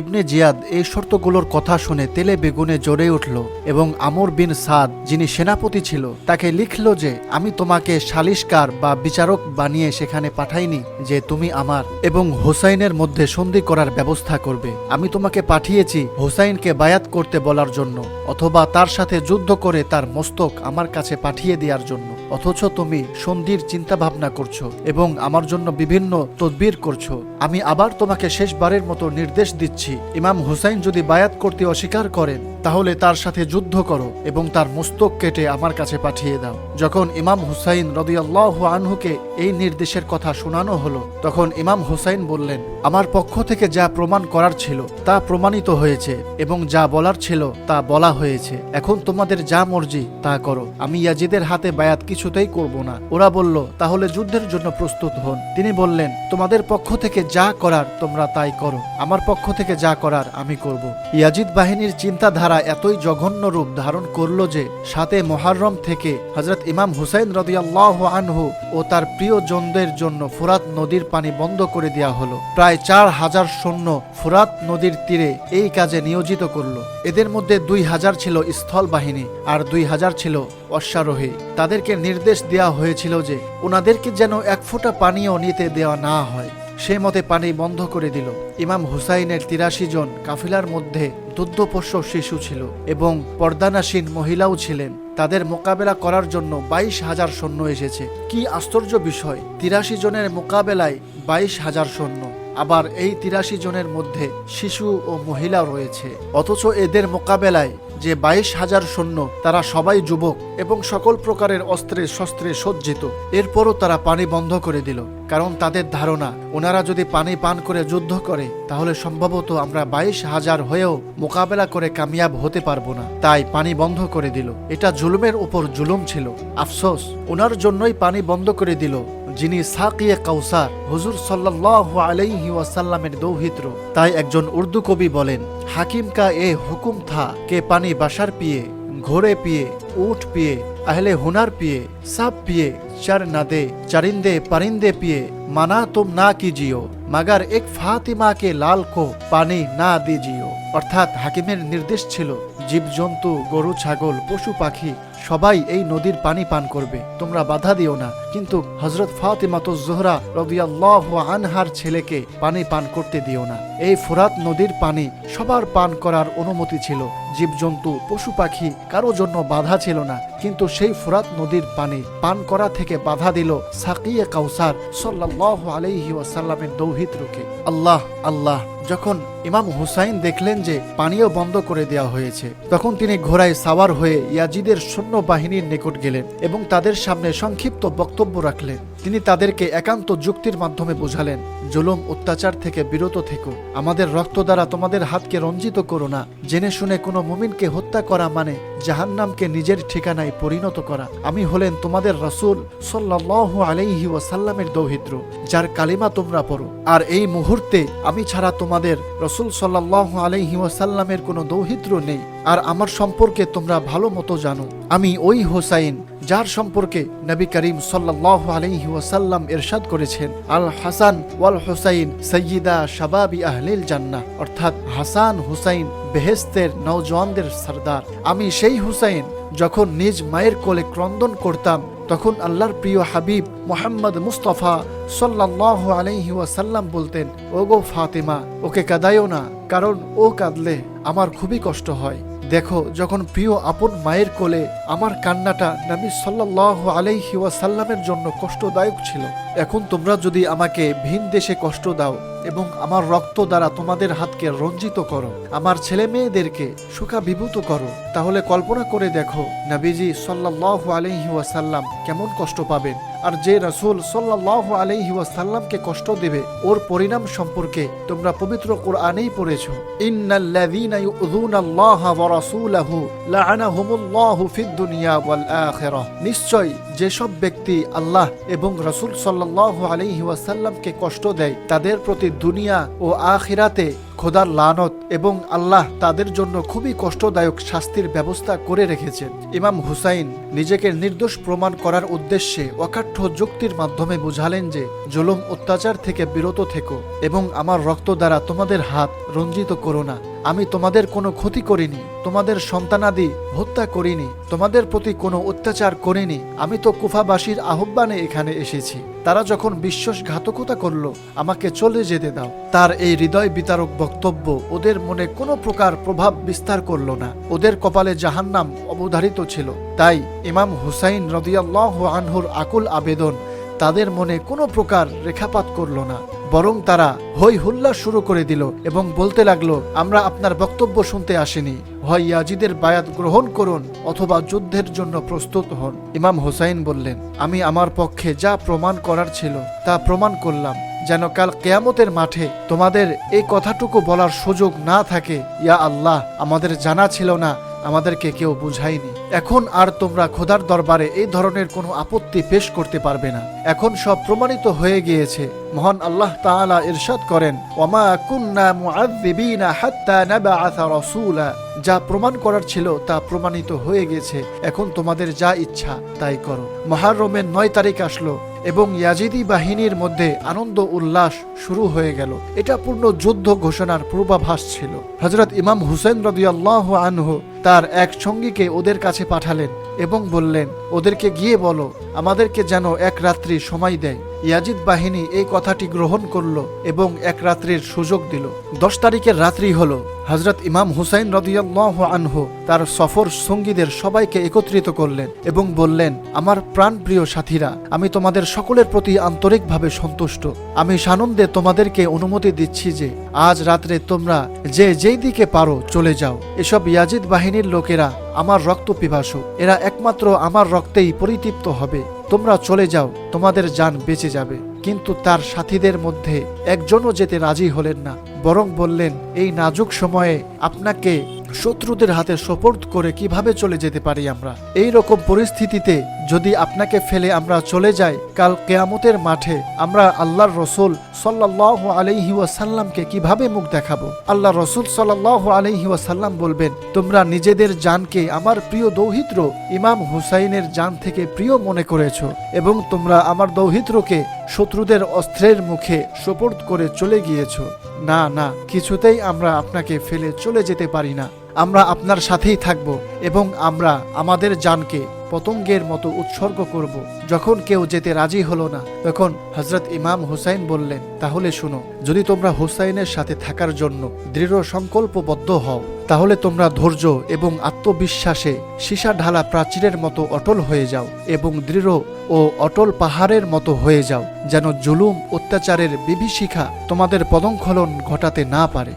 ইবনে জিয়াদ এই শর্তগুলোর কথা শুনে তেলে বেগুনে জ্বরে উঠল এবং আমর বিন সাদ, যিনি সেনাপতি ছিল, তাকে লিখল যে, আমি তোমাকে সালিশকার বা বিচারক বানিয়ে সেখানে পাঠাইনি যে তুমি আমার এবং হোসাইনের মধ্যে সন্ধি করার ব্যবস্থা করবে। আমি তোমাকে পাঠিয়েছি হোসাইনকে বায়াত করতে বলার জন্য, অথবা তার সাথে যুদ্ধ করে তার মস্তক আমার কাছে পাঠিয়ে দেওয়ার জন্য। অথচ তুমি সন্ধির চিন্তা ভাবনা করছ এবং আমার জন্য বিভিন্ন তদবির করছ। আমি আবার তোমাকে শেষবারের মতো নির্দেশ দিচ্ছি। ইমাম হুসাইন যদি বায়াত করতে অস্বীকার করেন তাহলে তার সাথে যুদ্ধ করো এবং তার মস্তক কেটে আমার কাছে পাঠিয়ে দাও। যখন ইমাম হুসাইন রদিয়াল্লাহ আনহুকে এই নির্দেশের কথা শোনানো হলো, তখন ইমাম হুসাইন বললেন, আমার পক্ষ থেকে যা প্রমাণ করার ছিল তা প্রমাণিত হয়েছে এবং যা বলার ছিল তা বলা হয়েছে। এখন তোমাদের যা মর্জি তা করো। আমি ইয়াজিদের হাতে বায়াত কিছুতেই করব না। ওরা বলল, তাহলে যুদ্ধের জন্য প্রস্তুত হন। তিনি বললেন, তোমাদের পক্ষ থেকে যা করার তোমরা তাই করো। আমার পক্ষ থেকে যা করার আমি করব। ইয়াজিদ বাহিনীর চিন্তাধারা এতই জঘন্য রূপ ধারণ করল যে সাথে মহারম থেকে হজরত ইমাম হুসাইন রদিয়াল্লাহ আনহু ও তার প্রিয় জনদের জন্য ফুরাত নদীর পানি বন্ধ করে দেওয়া হলো। প্রায় চার হাজার সৈন্য ফুরাত নদীর তীরে এই কাজে নিয়োজিত করল। এদের মধ্যে দুই হাজার ছিল স্থল বাহিনী আর দুই হাজার ছিল অশ্বারোহী। তাদেরকে নির্দেশ দেওয়া হয়েছিল যে ওনাদেরকে যেন এক ফোঁটা পানিও নিতে দেওয়া না হয়। সে মতে পানি বন্ধ করে দিল। ইমাম হুসাইনের তিরাশি জন কাফিলার মধ্যে দুগ্ধপোষ্য শিশু ছিল এবং পর্দানাসীন মহিলাও ছিলেন। তাদের মোকাবেলা করার জন্য বাইশ হাজার সৈন্য এসেছে। কি আশ্চর্য বিষয়, তিরাশি জনের মোকাবেলায় বাইশ হাজার সৈন্য। আবার এই তিরাশি জনের মধ্যে শিশু ও মহিলা রয়েছে। অথচ এদের মোকাবেলায় যে বাইশ হাজার সৈন্য, তারা সবাই যুবক এবং সকল প্রকারের অস্ত্রে শস্ত্রে সজ্জিত। এরপরও তারা পানি বন্ধ করে দিল। কারণ তাদের ধারণা, ওনারা যদি পানি পান করে যুদ্ধ করে, তাহলে সম্ভবত আমরা বাইশ হাজার হয়েও মোকাবেলা করে কামিয়াব হতে পারব না। তাই পানি বন্ধ করে দিল। এটা জুলুমের উপর জুলুম ছিল। আফসোস, ওনার জন্যই পানি বন্ধ করে দিল। যিনি সাকিয়ে কাউসার, হুজুর সাল্লাহ আলাইহি ওয়াসাল্লামের দৌহিত্র। তাই একজন উর্দু কবি বলেন, হাকিম কা এ হুকুম থা কে পানি বাসার পিয়ে ঘোরে পিয়ে, উঠ পিয়ে, আহলে হুনার পিয়ে, সাপ পিয়ে चर न दे चरिंदे परिंदे पिए मना तुम ना कीजियो मगर एक फातिमा के लाल को পানি না দিজিও অর্থাৎ হাকিমের নির্দেশ ছিল জীবজন্তু গরু ছাগল পশু পাখি সবাই এই নদীর পানি পান করবে তোমরা বাধা দিও না কিন্তু হজরত ফাতিমাতো জোহরা রবিয়াল্লাহ আনহার ছেলেকে পানি পান করতে দিও না এই ফুরাত নদীর পানি সবার পান করার অনুমতি ছিল জীবজন্তু পশু পাখি কারো জন্য বাধা ছিল না কিন্তু সেই ফুরাত নদীর পানি পান করা থেকে বাধা দিল সাকিয়ে কাউসার সাল্লাহ আলাইহি ওয়াসাল্লামের রুখে আল্লাহ আল্লাহ। যখন ইমাম হুসাইন দেখলেন যে পানীয় বন্ধ করে দেওয়া হয়েছে, তখন তিনি ঘোড়ায় সাওয়ার হয়ে ইয়াজিদের সৈন্য বাহিনীর নিকট গেলেন এবং তাদের সামনে সংক্ষিপ্ত বক্তব্য রাখলেন। তিনি তাদেরকে একান্ত যুক্তির মাধ্যমে বোঝালেন, জুলুম অত্যাচার থেকে বিরত থেকো। আমাদের রক্ত দ্বারা তোমাদের হাতকে রঞ্জিত করো না। জেনে শুনে কোনো মুমিনকে হত্যা করা মানে জাহান্নামকে নিজের ঠিকানায় পরিণত করা। আমি হলেন তোমাদের রসুল সাল্লাহ আলাইহি ওয়াসাল্লামের দৌহিত্র, যার কালিমা তোমরা পড়ো। আর এই মুহূর্তে আমি ছাড়া তোমাদের রসুল সাল্লাহ আলাইহি ওয়াসাল্লামের কোনো দৌহিত্র নেই, আর আমার সম্পর্কে তোমরা ভালো মতো জানো। আমি ওই হোসাইন, যার সম্পর্কে নবী করিম সাল্লাহ আলাইহি ওয়াসাল্লাম এরশাদ করেছেন। আল হাসান ওয়াল হোসাইন সৈয়দা শাবাবি আহলিল জান্নাহ, অর্থাৎ হাসান হুসাইন বেহেস্তের নওজওয়ানদের সর্দার। আমি সেই হুসাইন যখন নিজ মায়ের কোলে ক্রন্দন করতাম তখন আল্লাহর প্রিয় হাবিব মোহাম্মদ মুস্তফা সাল্লাহ আলাইহি ওয়াসাল্লাম বলতেন ও গো ফাতেমা, ওকে কাদাইও না, কারণ ও কাঁদলে আমার খুবই কষ্ট হয়। দেখো, যখন প্রিয় আপন মায়ের কোলে আমার কান্নাটা নবী সাল্লাহ আলাইহি ওয়াসাল্লামের জন্য কষ্টদায়ক ছিল, এখন তোমরা যদি আমাকে ভিন দেশে কষ্ট দাও এবং আমার রক্ত দ্বারা তোমাদের হাতকে রঞ্জিত করো। আমার ছেলে মেয়েদেরকে সুখাভিভূত করো। তাহলে কল্পনা করে দেখো, নবীজি সাল্লাহ আলহি ওয়াসাল্লাম কেমন কষ্ট পাবেন। আর যে রসুল সাল্লাহ আলহি ওয়াসাল্লামকে কষ্ট দেবে, ওর পরিণাম সম্পর্কে তোমরা পবিত্র কোরআনেই পড়েছ। নিশ্চয় যেসব ব্যক্তি আল্লাহ এবং রসুল সাল্লাহ আলহি ওয়াসাল্লামকে কষ্ট দেয়, তাদের প্রতি দুনিয়া ও আখিরাতে খোদার লানত এবং আল্লাহ তাদের জন্য খুবই কষ্টদায়ক শাস্তির ব্যবস্থা করে রেখেছেন। ইমাম হুসাইন নিজেকে নির্দোষ প্রমাণ করার উদ্দেশ্যে অকাঠ্য যুক্তির মাধ্যমে বুঝালেন যে, জুলুম অত্যাচার থেকে বিরত থেকো এবং আমার রক্ত দ্বারা তোমাদের হাত রঞ্জিত করো না। আমি তোমাদের কোনো ক্ষতি করিনি, তোমাদের সন্তানাদি হত্যা করিনি, তোমাদের প্রতি কোনো অত্যাচার করিনি। আমি তো কুফাবাসীর আহ্বানে এখানে এসেছি। তারা যখন বিশ্বাসঘাতকতা করল, আমাকে চলে যেতে দাও। তার এই হৃদয় বিতারক বক্তব্য ওদের মনে কোনো প্রকার প্রভাব বিস্তার করল না। ওদের কপালে জাহান্নাম অবধারিত ছিল। তাই ইমাম হুসাইন রদিয়াল্লাহ আনহুর আকুল আবেদন তাদের মনে কোনো প্রকার রেখাপাত করল না। বরং তারা হই হুল্লা শুরু করে দিল এবং বলতে লাগল, আমরা আপনার বক্তব্য শুনতে আসিনি। হয় ইয়াজিদের বায়াত গ্রহণ করুন অথবা যুদ্ধের জন্য প্রস্তুত হন। ইমাম হোসাইন বললেন, আমি আমার পক্ষে যা প্রমাণ করার ছিল তা প্রমাণ করলাম। যেন কাল কেয়ামতের মাঠে তোমাদের এই কথাটুকু বলার সুযোগ না থাকে। ইয়া আল্লাহ, আমাদের জানা ছিল না আমাদেরকে কেউ বুঝায়নি। এখন আর তোমরা খোদার দরবারে এই ধরনের কোনো আপত্তি পেশ করতে পারবে না। এখন সব প্রমাণিত হয়ে গিয়েছে। মহান আল্লাহ তাআলা ইরশাদ করেন, ওমা কুন্না মুআযযিবিনা হাত্তা রাসূলা। যা প্রমাণ করার ছিল তা প্রমাণিত হয়ে গেছে। এখন তোমাদের যা ইচ্ছা তাই করো। মহারমের নয় তারিখ আসলো এবং ইয়াজিদি বাহিনীর মধ্যে আনন্দ উল্লাস শুরু হয়ে গেল। এটা পূর্ণ যুদ্ধ ঘোষণার পূর্বাভাস ছিল। হজরত ইমাম হুসেন রদিয়াল্লাহ আনহু তার এক সঙ্গীকে ওদের কাছে পাঠালেন এবং বললেন, ওদেরকে গিয়ে বলো, আমাদেরকে যেন এক রাত্রি সময় দেয়। ইয়াজিদ বাহিনী এই কথাটি গ্রহণ করল এবং এক রাত্রির সুযোগ দিল। দশ তারিখের রাত্রি হলো। হজরত ইমাম হুসাইন রদিয়াল্লাহ আনহু তার সফর সঙ্গীদের সবাইকে একত্রিত করলেন এবং বললেন, আমার প্রাণপ্রিয় সাথীরা, আমি তোমাদের সকলের প্রতি আন্তরিকভাবে সন্তুষ্ট। আমি সানন্দে তোমাদেরকে অনুমতি দিচ্ছি যে আজ রাত্রে তোমরা যে যেই দিকে পারো চলে যাও। এসব ইয়াজিদ বাহিনীর লোকেরা আমার রক্ত পিপাসু। এরা একমাত্র আমার রক্তেই পরিতৃপ্ত হবে। তোমরা চলে যাও, তোমাদের যান বেঁচে যাবে। কিন্তু তার সাথীদের মধ্যে একজনও যেতে রাজি হলেন না, বরং বললেন, এই নাজুক সময়ে আপনাকে শত্রুদের হাতে সোপর্দ করে কীভাবে চলে যেতে পারি আমরা? এই রকম পরিস্থিতিতে যদি আপনাকে ফেলে আমরা চলে যাই, কাল কেয়ামতের মাঠে আমরা আল্লাহর রসুল সাল্লাহ আলহি ওয়াসাল্লামকে কীভাবে মুখ দেখাবো? আল্লাহ রসুল সাল্লাহ আলহি ওয়াসাল্লাম বলবেন, তোমরা নিজেদের জানকে আমার প্রিয় দৌহিত্র ইমাম হুসাইনের জান থেকে প্রিয় মনে করেছ এবং তোমরা আমার দৌহিত্রকে শত্রুদের অস্ত্রের মুখে সোপর্দ করে চলে গিয়েছ। না না, কিছুতেই আমরা আপনাকে ফেলে চলে যেতে পারি না। আমরা আপনার সাথেই থাকব এবং আমরা আমাদের জানকে পতঙ্গের মতো উৎসর্গ করব। যখন কেউ যেতে রাজি হলো না, তখন হজরত ইমাম হুসাইন বললেন, তাহলে শুনো, যদি তোমরা হুসাইনের সাথে থাকার জন্য দৃঢ় সংকল্পবদ্ধ হও তাহলে তোমরা ধৈর্য এবং আত্মবিশ্বাসে সীসা ঢালা প্রাচীরের মতো অটল হয়ে যাও এবং দৃঢ় ও অটল পাহাড়ের মতো হয়ে যাও, যেন জুলুম, অত্যাচারের বিভীষিকা তোমাদের পদঙ্খলন ঘটাতে না পারে।